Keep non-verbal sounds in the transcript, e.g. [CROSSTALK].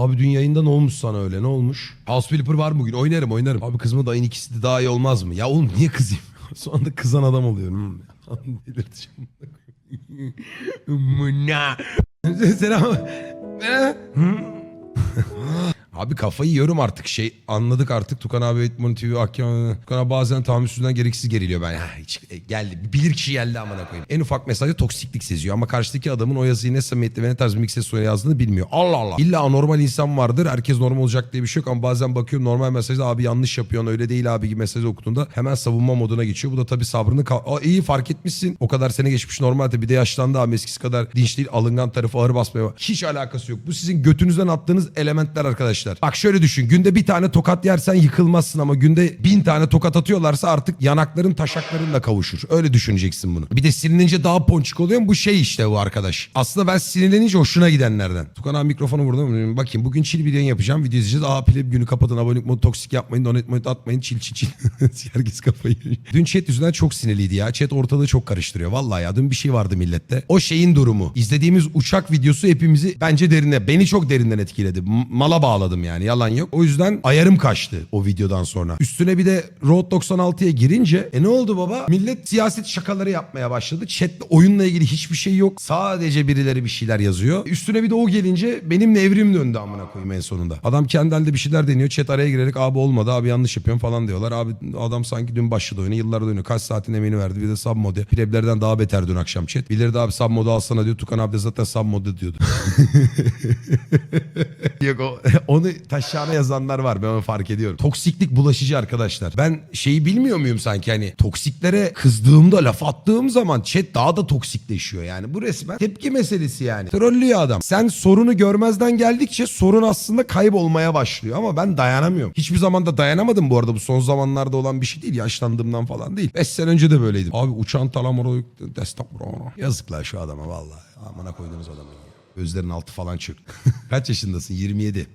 Abi dün yayında ne olmuş sana öyle ne olmuş? House Flipper var mı bugün oynarım oynarım. Abi kızma dayın ikisi de daha iyi olmaz mı? Ya oğlum niye kızayım? [LAUGHS] Son anda kızan adam oluyorum. [LAUGHS] Delirteceğim. [LAUGHS] Mına. Selam. Abi kafayı yiyorum artık şey anladık artık Tukan abi Edmond TV Akyan Tukan abi bazen tahammülsüzden gereksiz geriliyor ben. Ha, hiç, e, geldi bilir kişi geldi amına koyayım. En ufak mesajda toksiklik seziyor ama karşıdaki adamın o yazıyı ne samimiyetli ve ne tarz bir mix sesle yazdığını bilmiyor. Allah Allah. İlla anormal insan vardır herkes normal olacak diye bir şey yok ama bazen bakıyorum normal mesajda abi yanlış yapıyorsun öyle değil abi gibi mesaj okuduğunda hemen savunma moduna geçiyor. Bu da tabii sabrını Aa, iyi fark etmişsin. O kadar sene geçmiş normalde bir de yaşlandı abi eskisi kadar dinç değil alıngan tarafı ağır basmaya. Hiç alakası yok. Bu sizin götünüzden attığınız elementler arkadaşlar. Bak şöyle düşün. Günde bir tane tokat yersen yıkılmazsın ama günde bin tane tokat atıyorlarsa artık yanakların taşaklarınla kavuşur. Öyle düşüneceksin bunu. Bir de sinilince daha ponçik oluyor. Bu şey işte bu arkadaş. Aslında ben sinirlenince hoşuna gidenlerden. Tukan abi mikrofonu vurdum. Bakayım bugün chill bir yapacağım. Video izleyeceğiz. Aa pile günü kapatın. Abonelik modu toksik yapmayın. Donate modu atmayın. Chill chill chill. Herkes kafayı. Dün chat yüzünden çok sinirliydi ya. Chat ortalığı çok karıştırıyor. Vallahi ya dün bir şey vardı millette. O şeyin durumu. İzlediğimiz uçak videosu hepimizi bence derine, beni çok derinden etkiledi. M- Mala bağladım yani yalan yok. O yüzden ayarım kaçtı o videodan sonra. Üstüne bir de Road 96'ya girince e ne oldu baba? Millet siyaset şakaları yapmaya başladı. Chatte oyunla ilgili hiçbir şey yok. Sadece birileri bir şeyler yazıyor. Üstüne bir de o gelince benimle evrim döndü amına koyayım en sonunda. Adam kendi halinde bir şeyler deniyor. Chat araya girerek abi olmadı abi yanlış yapıyorum falan diyorlar. Abi adam sanki dün başladı oyuna yıllardır oynuyor. Kaç saatin emeğini verdi. Bir de sub modu. Pleblerden daha beter dün akşam chat. Bilirdi abi sub modu alsana diyor. Tukan abi de zaten sub modu diyordu. [LAUGHS] Yok o, [LAUGHS] onu taşağına yazanlar var ben onu fark ediyorum. Toksiklik bulaşıcı arkadaşlar. Ben şeyi bilmiyor muyum sanki hani toksiklere kızdığımda laf attığım zaman chat daha da toksikleşiyor yani. Bu resmen tepki meselesi yani. Trollüyor adam. Sen sorunu görmezden geldikçe sorun aslında kaybolmaya başlıyor ama ben dayanamıyorum. Hiçbir zaman da dayanamadım bu arada bu son zamanlarda olan bir şey değil yaşlandığımdan falan değil. 5 sene önce de böyleydim. Abi uçan talamoro destek bro. Yazıklar şu adama vallahi. Amına koyduğunuz adamı. Gözlerin altı falan çök. [LAUGHS] Kaç yaşındasın? 27.